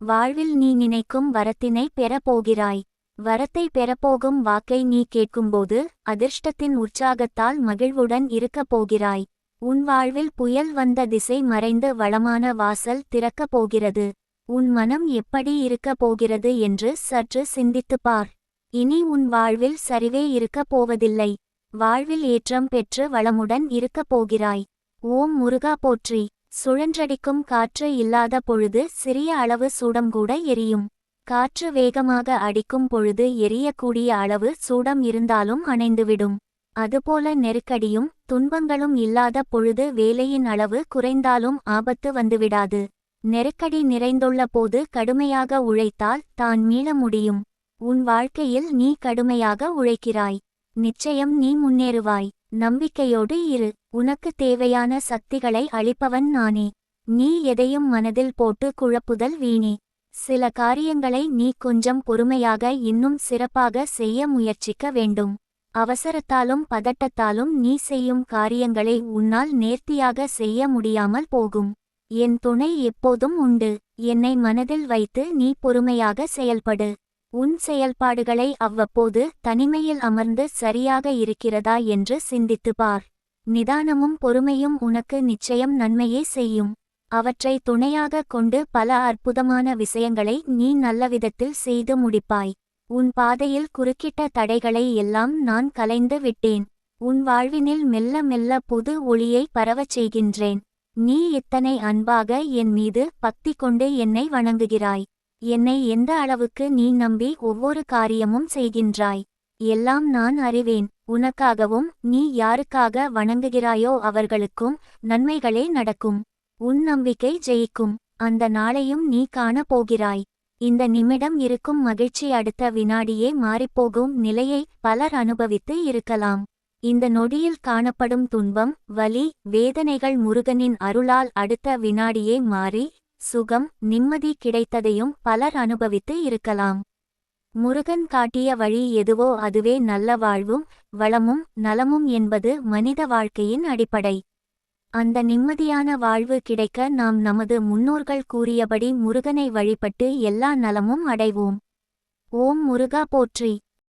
வாழ்வில் நீ நினைக்கும் வரத்தினை பெறப் போகிறாய் வரத்தை பெறப்போகும் வாக்கை நீ கேட்கும்போது அதிர்ஷ்டத்தின் உற்சாகத்தால் மகிழ்வுடன் இருக்கப் போகிறாய். உன் வாழ்வில் புயல் வந்த திசை மறைந்து வளமான வாசல் திறக்கப் போகிறது. உன் மனம் எப்படி இருக்கப் போகிறது என்று சற்று சிந்தித்துப் பார். இனி உன் வாழ்வில் சரிவே இருக்கப் போவதில்லை. வாழ்வில் ஏற்றம் பெற்று வளமுடன் இருக்கப் போகிறாய். ஓம் முருகா போற்றி. சுழன்றடிக்கும் காற்று இல்லாத பொழுது சிறிய அளவு சூடம் கூட எரியும். காற்று வேகமாக அடிக்கும் பொழுது எரியக்கூடிய அளவு சூடம் இருந்தாலும் அணைந்துவிடும். அதுபோல நெருக்கடியும் துன்பங்களும் இல்லாத பொழுது வேலையின் அளவு குறைந்தாலும் ஆபத்து வந்துவிடாது. நெருக்கடி நிறைந்துள்ள போது கடுமையாக உழைத்தால் தான் மீள முடியும். உன் வாழ்க்கையில் நீ கடுமையாக உழைக்கிறாய். நிச்சயம் நீ முன்னேறுவாய். நம்பிக்கையோடு இரு. உனக்கு தேவையான சக்திகளை அளிப்பவன் நானே. நீ எதையும் மனதில் போட்டு குழப்புதல் வீணே. சில காரியங்களை நீ கொஞ்சம் பொறுமையாக இன்னும் சிறப்பாக செய்ய முயற்சிக்க வேண்டும். அவசரத்தாலும் பதட்டத்தாலும் நீ செய்யும் காரியங்களை உன்னால் நேர்த்தியாக செய்ய முடியாமல் போகும். என் துணை எப்போதும் உண்டு. என்னை மனதில் வைத்து நீ பொறுமையாக செயல்படு. உன் செயல்பாடுகளை அவ்வப்போது தனிமையில் அமர்ந்து சரியாக இருக்கிறதா என்று சிந்தித்து பார். நிதானமும் பொறுமையும் உனக்கு நிச்சயம் நன்மையே செய்யும். அவற்றை துணையாக கொண்டு பல அற்புதமான விஷயங்களை நீ நல்லவிதத்தில் செய்து முடிப்பாய். உன் பாதையில் குறுக்கிட்ட தடைகளை எல்லாம் நான் கலைந்து விட்டேன். உன் வாழ்வினில் மெல்ல மெல்ல புது ஒளியை பரவச் செய்கின்றேன். நீ இத்தனை அன்பாக என் மீது பக்தி கொண்டு என்னை வணங்குகிறாய். என்னை எந்த அளவுக்கு நீ நம்பி ஒவ்வொரு காரியமும் செய்கின்றாய். எல்லாம் நான் அறிவேன். உனக்காகவும் நீ யாருக்காக வணங்குகிறாயோ அவர்களுக்கும் நன்மைகளே நடக்கும். உன் நம்பிக்கை ஜெயிக்கும். அந்த நாளையும் நீ காணப் போகிறாய் இந்த நிமிடம் இருக்கும் மகிழ்ச்சி அடுத்த வினாடியே மாறிப்போகும் நிலையை பலர் அனுபவித்து இருக்கலாம். இந்த நொடியில் காணப்படும் துன்பம் வலி வேதனைகள் முருகனின் அருளால் அடுத்த வினாடியே மாறி சுகம் நிம்மதி கிடைத்ததையும் பலர் அனுபவித்து இருக்கலாம். முருகன் காட்டிய வழி எதுவோ அதுவே நல்ல வாழ்வும் வளமும் நலமும் என்பது மனித வாழ்க்கையின் அடிப்படை. அந்த நிம்மதியான வாழ்வு கிடைக்க நாம் நமது முன்னோர்கள் கூறியபடி முருகனை வழிபட்டு எல்லா நலமும் அடைவோம். ஓம் முருகா போற்றி.